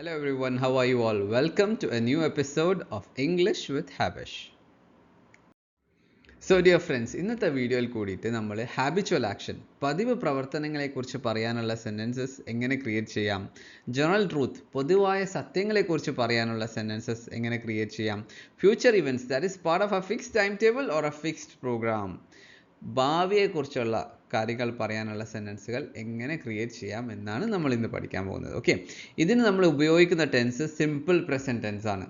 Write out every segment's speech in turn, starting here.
Hello everyone, how are you all? Welcome to a new episode of English with Habish. So dear friends ഇന്നത്തെ വീഡിയോയിൽ കൂടിയിട്ട് നമ്മൾ habitual action പതിവ് പ്രവർത്തനങ്ങളെക്കുറിച്ച് പറയാനുള്ള സെന്റൻസസ് എങ്ങനെ ക്രിയേറ്റ് ചെയ്യാം ജനറൽ ട്രൂത്ത് പൊതുവായ സത്യങ്ങളെക്കുറിച്ച് പറയാനുള്ള സെന്റൻസസ് എങ്ങനെ ക്രിയേറ്റ് ചെയ്യാം future events that is part of a fixed time table or a fixed program ഭാവിയെക്കുറിച്ചുള്ള കാര്യങ്ങൾ പറയാനുള്ള സെന്റൻസുകൾ എങ്ങനെ ക്രിയേറ്റ് ചെയ്യാം എന്നാണ് നമ്മൾ ഇന്ന് പഠിക്കാൻ പോകുന്നത്. ഓക്കെ ഇതിന് നമ്മൾ ഉപയോഗിക്കുന്ന ടെൻസ് സിമ്പിൾ പ്രസന്റ് ടെൻസ് ആണ്.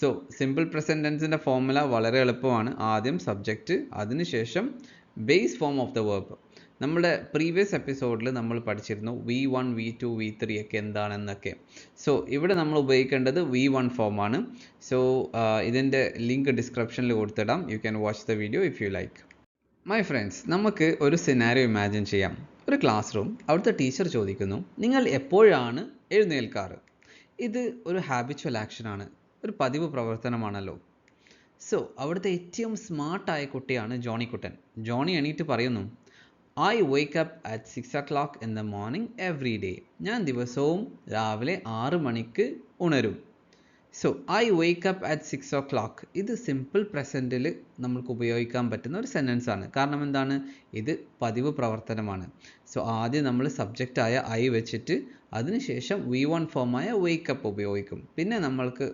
സോ സിമ്പിൾ പ്രസന്റ് ടെൻസിന്റെ ഫോർമുല വളരെ എളുപ്പമാണ്. ആദ്യം സബ്ജക്റ്റ് അതിനുശേഷം base form of the verb നമ്മുടെ പ്രീവിയസ് എപ്പിസോഡിൽ നമ്മൾ പഠിച്ചിരുന്നു V one V two V three ഒക്കെ എന്താണെന്നൊക്കെ. സോ ഇവിടെ നമ്മൾ ഉപയോഗിക്കേണ്ടത് വി വൺ ഫോമാണ് സോ ഇതിന്റെ ലിങ്ക് ഡിസ്ക്രിപ്ഷനിൽ കൊടുത്തിടാം. You can watch the video if you like my friends നമുക്ക് ഒരു സിനാരിയോ ഇമാജിൻ ചെയ്യാം. ഒരു ക്ലാസ് റൂം അവിടുത്തെ ടീച്ചർ ചോദിക്കുന്നു നിങ്ങൾ എപ്പോഴാണ് എഴുന്നേൽക്കാറ്? ഇത് ഒരു ഹാബിച്വൽ ആക്ഷനാണ് ഒരു പതിവ് പ്രവർത്തനമാണല്ലോ. സോ അവിടുത്തെ ഏറ്റവും സ്മാർട്ടായ കുട്ടിയാണ് ജോണി കുട്ടൻ. ജോണി എണീറ്റ് പറയുന്നു I wake up at six o'clock in the morning every day ഞാൻ ദിവസവും രാവിലെ ആറ് മണിക്ക് ഉണരും. So I wake up at six o'clock ഇത് സിമ്പിൾ പ്രസന്റിൽ നമുക്ക് ഉപയോഗിക്കാൻ പറ്റുന്ന ഒരു സെന്റൻസ് ആണ്. കാരണം എന്താണ്? ഇത് പതിവ് പ്രവർത്തനമാണ്. സോ ആദ്യം നമ്മൾ സബ്ജക്റ്റായ ഐ വെച്ചിട്ട് അതിനുശേഷം വി വൺ ഫോമായ വേക്ക് അപ്പ് ഉപയോഗിക്കും. പിന്നെ നമ്മൾക്ക്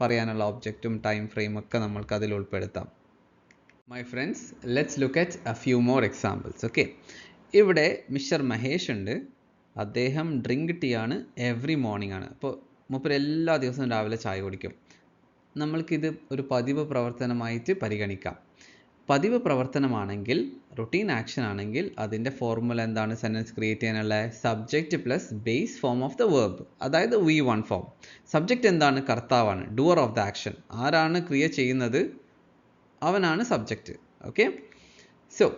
പറയാനുള്ള ഒബ്ജക്റ്റും ടൈം ഫ്രെയിം ഒക്കെ നമ്മൾക്ക് അതിൽ ഉൾപ്പെടുത്താം. My friends let's look at a few more examples okay ഇവിടെ മിസ്റ്റർ മഹേഷ് ഉണ്ട്. അദ്ദേഹം ഡ്രിങ്ക് ടീ ആണ് എവറി മോർണിംഗ് ആണ്. അപ്പോൾ മൂപ്പർ എല്ലാ ദിവസവും രാവിലെ ചായ കുടിക്കും. നമ്മൾക്കിത് ഒരു പതിവ് പ്രവർത്തനമായിട്ട് പരിഗണിക്കാം. പതിവ് പ്രവർത്തനമാണെങ്കിൽ റുട്ടീൻ ആക്ഷൻ ആണെങ്കിൽ അതിന്റെ ഫോർമുല എന്താണ്? സെന്റൻസ് ക്രിയേറ്റ് ചെയ്യാനുള്ള subject plus base form of the verb അതായത് വി വൺ ഫോം സബ്ജക്റ്റ് എന്താണ്? കർത്താവാണ്. ഡുവർ ഓഫ് ദ ആക്ഷൻ ആരാണ് ക്രിയ ചെയ്യുന്നത്? അവനാണ് സബ്ജക്റ്റ് ഓക്കെ സോ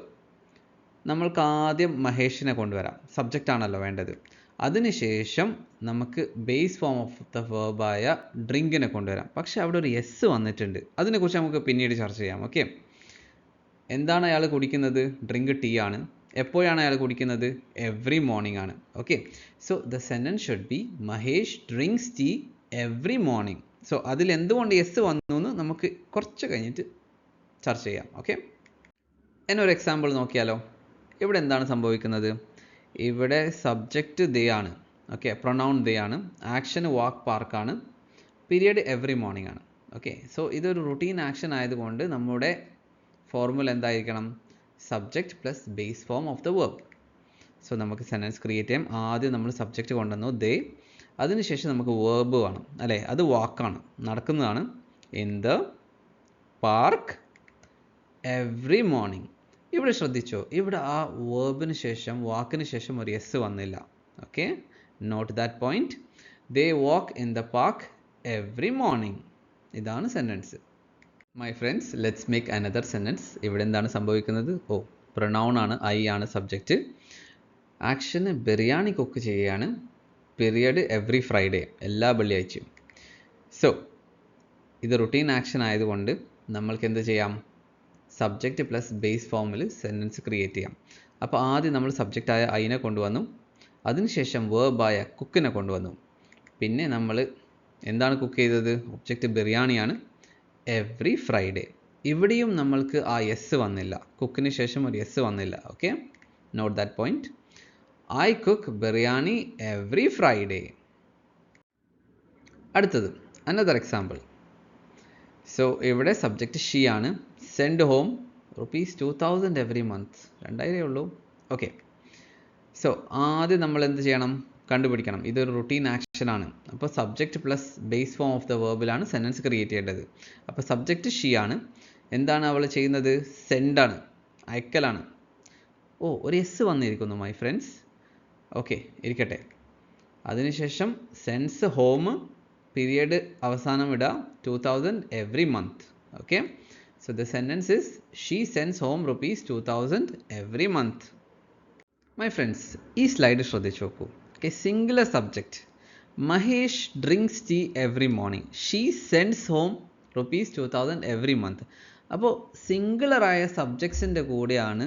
നമ്മൾക്ക് ആദ്യം മഹേഷിനെ കൊണ്ടുവരാം. സബ്ജക്റ്റ് ആണല്ലോ വേണ്ടത്. അതിനുശേഷം നമുക്ക് ബേസ് ഫോം ഓഫ് ദ വേർബായ ഡ്രിങ്കിനെ കൊണ്ടുവരാം. പക്ഷെ അവിടെ ഒരു എസ് വന്നിട്ടുണ്ട്. അതിനെക്കുറിച്ച് നമുക്ക് പിന്നീട് ചർച്ച ചെയ്യാം. ഓക്കെ എന്താണ് അയാൾ കുടിക്കുന്നത്? ഡ്രിങ്ക് ടീ ആണ്. എപ്പോഴാണ് അയാൾ കുടിക്കുന്നത്? എവ്രി മോർണിംഗ് ആണ്. Okay so the sentence should be Mahesh drinks tea every morning so അതിൽ എന്തുകൊണ്ട് എസ് വന്നു എന്ന് നമുക്ക് കുറച്ച് കഴിഞ്ഞിട്ട് ചർച്ച ചെയ്യാം. ഓക്കെ എന്നൊരു എക്സാമ്പിൾ നോക്കിയാലോ? ഇവിടെ എന്താണ് സംഭവിക്കുന്നത്? ഇവിടെ സബ്ജക്റ്റ് ദേ ആണ്. ഓക്കെ പ്രൊണൗൺ ദേ ആണ്. ആക്ഷൻ വാക്ക് പാർക്കാണ് പീരിയഡ് എവറി മോർണിംഗ് ആണ്. ഓക്കെ സോ ഇതൊരു റുട്ടീൻ ആക്ഷൻ ആയതുകൊണ്ട് നമ്മുടെ ഫോർമുല എന്തായിരിക്കണം? Subject plus base form of the verb so നമുക്ക് സെന്റൻസ് ക്രിയേറ്റ് ചെയ്യാം. ആദ്യം നമ്മൾ സബ്ജക്റ്റ് കൊണ്ടുവന്നു. ദേ അതിനുശേഷം നമുക്ക് വേർബ് വേണം. അല്ലേ? അത് വാക്കാണ് നടക്കുന്നതാണ്. In the park every morning ഇവിടെ ശ്രദ്ധിച്ചോ ഇവിടെ ആ വേർബിന് ശേഷം വാക്കിന് ശേഷം ഒരു എസ് വന്നില്ല. Okay note that point they walk in the park every morning ഇതാണ് sentence my friends let's make another sentence ഇവിടെ എന്താണ് സംഭവിക്കുന്നത്? ഓ പ്രണൗൺ ആണ് ഐ ആണ് സബ്ജക്റ്റ് ആക്ഷന് ബിരിയാണി കുക്ക് ചെയ്യുകയാണ്. പീരിയഡ് എവറി ഫ്രൈഡേ എല്ലാ വെള്ളിയാഴ്ചയും. സോ ഇത് റുട്ടീൻ ആക്ഷൻ ആയതുകൊണ്ട് നമ്മൾക്ക് എന്ത് ചെയ്യാം? സബ്ജക്റ്റ് പ്ലസ് ബേസ് ഫോമിൽ സെന്റൻസ് ക്രിയേറ്റ് ചെയ്യാം. അപ്പോൾ ആദ്യം നമ്മൾ സബ്ജക്റ്റായ ഐനെ കൊണ്ടുവന്നു. അതിനുശേഷം വേർബായ കുക്കിനെ കൊണ്ടുവന്നു. പിന്നെ നമ്മൾ എന്താണ് കുക്ക് ചെയ്തത്? ഒബ്ജക്റ്റ് ബിരിയാണിയാണ് എവറി ഫ്രൈഡേ ഇവിടെയും നമ്മൾക്ക് ആ എസ് വന്നില്ല. കുക്കിന് ശേഷം ഒരു എസ് വന്നില്ല. Okay note that point I cook biryani every Friday അടുത്തത് അനദർ എക്സാമ്പിൾ സോ ഇവിടെ സബ്ജക്റ്റ് ഷീ ആണ്. Send home rupees two thousand every month രണ്ടായിരമേ ഉള്ളൂ. ഓക്കെ സോ ആദ്യം നമ്മൾ എന്ത് ചെയ്യണം? കണ്ടുപിടിക്കണം. ഇതൊരു റുട്ടീൻ ആക്ഷൻ ആണ്. അപ്പോൾ subject plus base form of the വേർബിലാണ് sentence create ചെയ്യേണ്ടത്. അപ്പോൾ സബ്ജക്റ്റ് ഷീ ആണ്. എന്താണ് അവൾ ചെയ്യുന്നത്? സെൻഡാണ് അയക്കലാണ് ഓ ഒരു എസ് വന്നിരിക്കുന്നു മൈ ഫ്രണ്ട്സ് ഓക്കെ ഇരിക്കട്ടെ. അതിനുശേഷം സെൻസ് ഹോം പീരിയഡ് അവസാനം ഇടുക two thousand every month okay the sentence is she sends home rupees two thousand every month my friends ഈ സ്ലൈഡ് ശ്രദ്ധിച്ചു നോക്കൂ. Okay singular subject Mahesh drinks tea every morning she sends home rupees two thousand every month അപ്പോൾ സിംഗുലറായ സബ്ജക്ട്സിന്റെ കൂടെയാണ്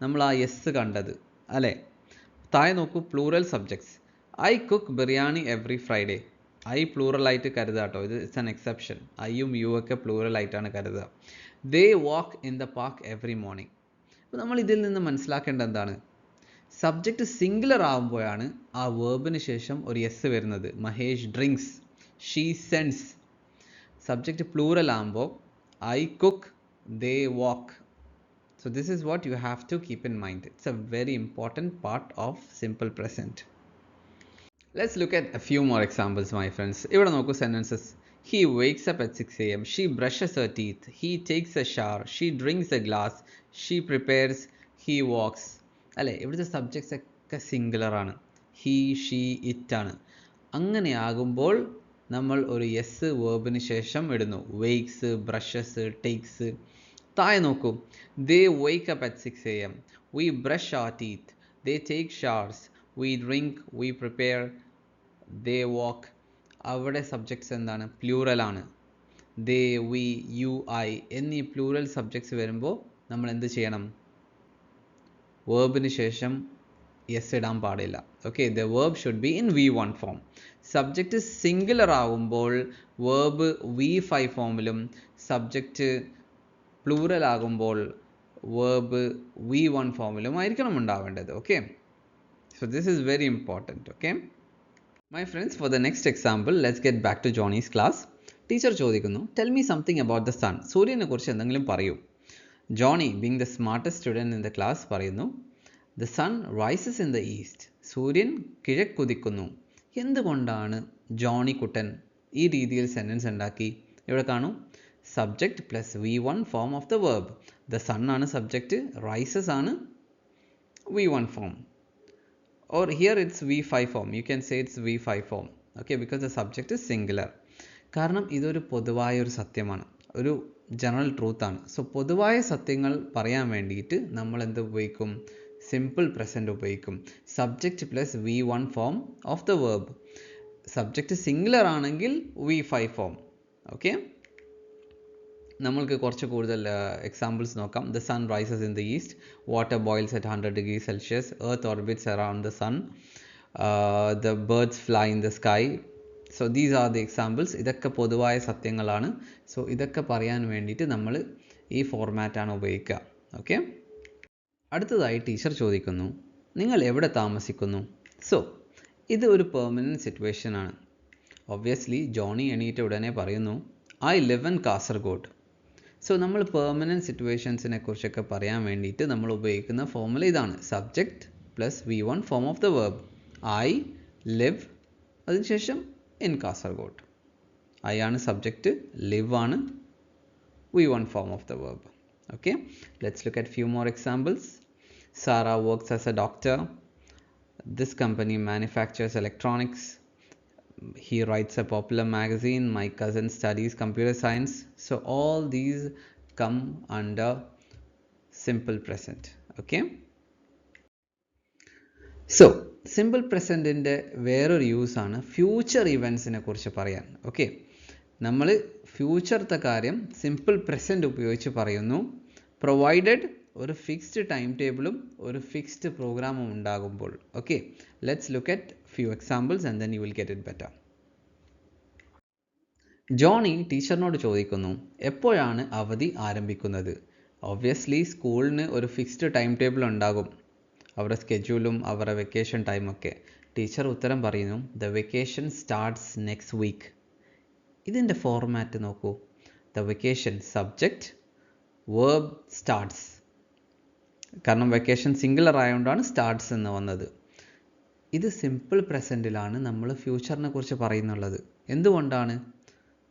നമ്മൾ ആ S കണ്ടത് അല്ലേ? താഴെ നോക്കൂ plural subjects I cook biryani every Friday I പ്ലൂറലായിട്ട് കരുതുക കേട്ടോ ഇത് ഇറ്റ്സ് ആൻ എക്സെപ്ഷൻ ഐയും യു ഒക്കെ പ്ലൂറലായിട്ടാണ് കരുതുക they walk in the park every morning അപ്പോൾ നമ്മൾ ഇതിൽ നിന്ന് മനസ്സിലാക്കേണ്ട എന്താണ്? സബ്ജക്റ്റ് സിംഗുലർ ആകുമ്പോഴാണ് ആ വേർബിന് ശേഷം ഒരു എസ് വരുന്നത്. Mahesh drinks she sends subject plural ആകുമ്പോൾ I cook they walk So this is what you have to keep in mind. It's a very important part of simple present. Let's look at a few more examples my friends ഇവിടെ നോക്കൂ sentences he wakes up at six A M she brushes a teeth he takes a shower she drinks a glass she prepares he walks അല്ലേ? ഇവിടുത്തെ subjects ഒക്കെ singular ആണ്. He she it ആണ്. അങ്ങനെ ആകുമ്പോൾ നമ്മൾ ഒരു യെസ് വേർബിന് ശേഷം ഇടുന്നു. വെയ്ക്സ് ബ്രഷസ് ടേക്സ് താഴെ നോക്കൂ. They wake up at six A M we brush a teeth they take showers we drink we prepare they walk അവിടെ സബ്ജക്ട്സ് എന്താണ്? പ്ലൂറലാണ് ദേ വി യു ഐ എന്നീ പ്ലൂറൽ സബ്ജക്ട്സ് വരുമ്പോൾ നമ്മൾ എന്ത് ചെയ്യണം? വേർബിന് ശേഷം യെസ് ഇടാൻ പാടില്ല. Okay the verb should be in V one form subject singular ആകുമ്പോൾ വേർബ് വി ഫൈവ് ഫോമിലും സബ്ജക്റ്റ് പ്ലൂറൽ ആകുമ്പോൾ വേർബ് വി വൺ ഫോമിലും ആയിരിക്കണം ഉണ്ടാവേണ്ടത്. Okay so this is very important, okay? My friends, for the next example, let's get back to Johnny's class. Teacher ചോദിക്കുന്നു tell me something about the sun സൂര്യനെ കുറിച്ച് എന്തെങ്കിലും പറയൂ. Johnny being the smartest student in the class പറയുന്നു the sun rises in the east സൂര്യൻ കിഴക്കുതിക്കുന്നു എന്തുകൊണ്ടാണ് Johnny കുട്ടൻ ഈ രീതിയിൽ സെന്റൻസ് ഉണ്ടാക്കി? ഇവിടെ കാണൂ. Subject plus V one form of the verb the sun ആണ് സബ്ജക്റ്റ് റൈസസ് ആണ് V one form or here it's v5 form. You can say it's v5 form. Okay because the subject is singular. കാരണം ഇതൊരു പൊതുവായ ഒരു സത്യമാണ്. ഒരു general truth ആണ്. So പൊതുവായ സത്യങ്ങൾ പറയാൻ വേണ്ടിയിട്ട് നമ്മൾ എന്ത് ഉപയോഗിക്കും? സിമ്പിൾ പ്രസന്റ് ഉപയോഗിക്കും. Subject plus V one form of the verb subject singular ആണെങ്കിൽ വി ഫൈവ് ഫോം ഓക്കെ നമ്മൾക്ക് കുറച്ച് കൂടുതൽ എക്സാമ്പിൾസ് നോക്കാം. The sun rises in the east water boils at hundred degree Celsius earth orbits around the sun the birds fly in the sky so these are the examples ഇതൊക്കെ പൊതുവായ സത്യങ്ങളാണ്. So ഇതൊക്കെ പറയാൻ വേണ്ടിയിട്ട് നമ്മൾ ഈ ഫോർമാറ്റാണ് ഉപയോഗിക്കുക. ഓക്കെ അടുത്തതായി ടീച്ചർ ചോദിക്കുന്നു നിങ്ങൾ എവിടെ താമസിക്കുന്നു? സോ ഇത് ഒരു പെർമനന്റ് സിറ്റുവേഷൻ ആണ്. ഒബ്വിയസ്ലി ജോണി എണീറ്റ ഉടനെ പറയുന്നു I live in Kasaragod so നമ്മൾ പെർമനന്റ് സിറ്റുവേഷൻസിനെ കുറിച്ചൊക്കെ പറയാൻ വേണ്ടിയിട്ട് നമ്മൾ ഉപയോഗിക്കുന്ന ഫോമുല ഇതാണ്. Subject plus V one form of the verb I live അതിനുശേഷം ഇൻ കാസർഗോഡ്. ഐ ആണ് സബ്ജക്റ്റ് ലിവ് ആണ് V one form of the verb okay let's look at few more examples Sara works as a doctor this company manufactures electronics. He writes a popular magazine my cousin studies computer science so all these come under simple present okay So simple present so simple പ്രസന്റിന്റെ വേറൊരു future future ഇവൻസിനെ കുറിച്ച് പറയാൻ okay നമ്മൾ ഫ്യൂച്ചറത്തെ കാര്യം simple present ഉപയോഗിച്ച് പറയുന്നു provided ഒരു fixed time ടേബിളും ഒരു ഫിക്സ്ഡ് പ്രോഗ്രാമും ഉണ്ടാകുമ്പോൾ okay let's look at few examples and then you will get it better Johnny ടീച്ചറിനോട് ചോദിക്കുന്നു എപ്പോഴാണ് അവധി ആരംഭിക്കുന്നത്? ഒബ്വിയസ്ലി സ്കൂളിന് ഒരു ഫിക്സ്ഡ് ടൈം ടേബിൾ ഉണ്ടാകും. അവരുടെ സ്കെഡ്യൂളും അവരുടെ വെക്കേഷൻ ടൈമൊക്കെ ടീച്ചർ ഉത്തരം പറയുന്നു the vacation starts next week ഇതിന്റെ ഫോർമാറ്റ് നോക്കൂ. The vacation subject verb starts കാരണം വെക്കേഷൻ സിംഗുലർ ആയതുകൊണ്ടാണ് സ്റ്റാർട്ട്സ് എന്ന് വന്നത്. ഇത് സിമ്പിൾ പ്രസന്റിലാണ് നമ്മൾ ഫ്യൂച്ചറിനെ കുറിച്ച് പറയുന്നുള്ളത്. എന്തുകൊണ്ടാണ്?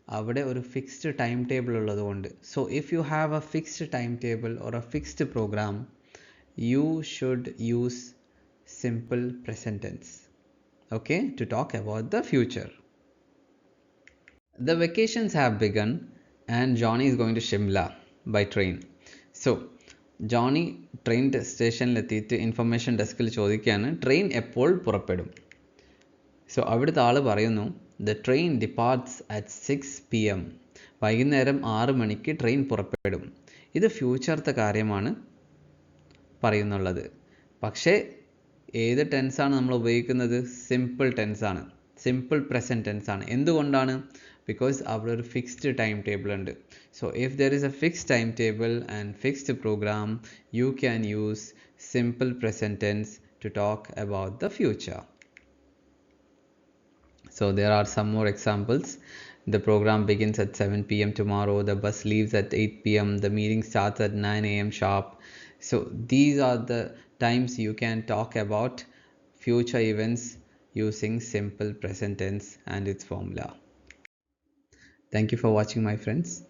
അവിടെ ഒരു ഫിക്സ്ഡ് ടൈം ടേബിൾ ഉള്ളതുകൊണ്ട്. So if you have a fixed time table or a fixed program you should use simple present tense okay to talk about the future the vacations have begun and Johnny is going to Shimla by train so Johnny train സ്റ്റേഷനിലെത്തിയിട്ട് information ഡെസ്കിൽ ചോദിക്കുകയാണ് train എപ്പോൾ പുറപ്പെടും? So അവിടുത്തെ ആൾ പറയുന്നു the train departs at six P M വൈകുന്നേരം ആറ് മണിക്ക് ട്രെയിൻ പുറപ്പെടും. ഇത് ഫ്യൂച്ചറത്തെ കാര്യമാണ് പറയുന്നുള്ളത്. പക്ഷേ ഏത് ടെൻസാണ് നമ്മൾ ഉപയോഗിക്കുന്നത്? സിമ്പിൾ ടെൻസാണ്. സിമ്പിൾ പ്രസൻറ്റ് ടെൻസ് ആണ് എന്തുകൊണ്ടാണ് ബിക്കോസ് അവിടെ ഒരു ഫിക്സ്ഡ് ടൈം ടേബിൾ ഉണ്ട് so if there is a fixed time table and fixed programme you can use simple present tense to talk about the future So there are some more examples. The program begins at 7 p.m. tomorrow. The bus leaves at 8 p.m. The meeting starts at 9 a.m. sharp. So these are the times you can talk about future events using simple present tense and its formula. Thank you for watching my friends.